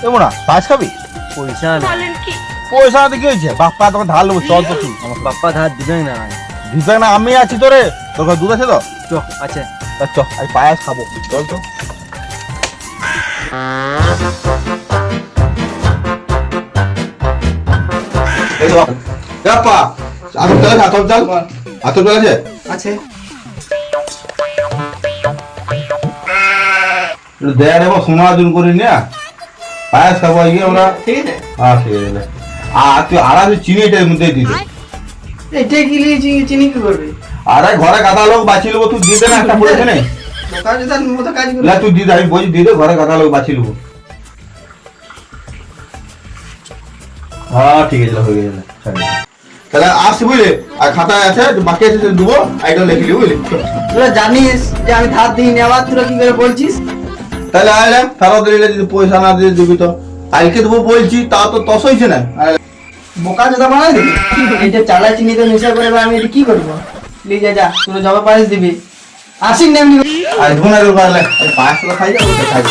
দেবো না পায়েস খাবি? পয়সা বলেন কি? পয়সা না কি হয়েছে। বাপ্পা তোকে ধার নেব চল তো তুই। আমার বাপ্পা ধার দিবেন না। দিবে না আমি আছি তোরে। তোর ঘরে দুধ আছে তো? চ আছে। চ পায়েস খাব। চল তো। এই বাপ্পা। আতপ চাল আছে আতপ চাল আতপ চাল আছে? আছে। একটু দেয়া নেব সোনা অর্জন করি না পায়েস খাব আজকে আমরা ঠিক আছে। হ্যাঁ ঠিক আছে আর তুই চিনি এটার মধ্যে দিতে এটা কি লিয়ে চিনি চিনি কি করবে? আর ঘরে গাদা লোক বাঁচিয়ে নেব তুই দিয়ে দে না একটা পড়েছে না। কাজ তার মতো কাজ করবে। না তুই দিয়ে দে আমি বলছি দিয়ে দে ঘরে গাদা লোক বাঁচিয়ে নেব। হ্যাঁ ঠিক আছে হয়ে গেছে তাহলে আসছি বুঝলি? আর খাতায় আছে বাকি আছে দেবো আইটা বুঝলি? তোরা জানিস যে আমি ধার দিইনি নেওয়ার তোরা কি করে বলছিস? তাহলে আইলাম ফেরত দিলে যদি পয়সা না দিয়ে দিবি তো। আজকে তবু বলছি তা তো তস হয়েছে না। বোকা যেটা বানাই দিবি এই যে চালা চিনি তো নেশা করে আমি এটা কি করব? লিয়ে যা তোরা জবা পারিস দিবি। আসিন না এমনি। আর ধুনা রোগ পাঁচশো খাই যাব খাই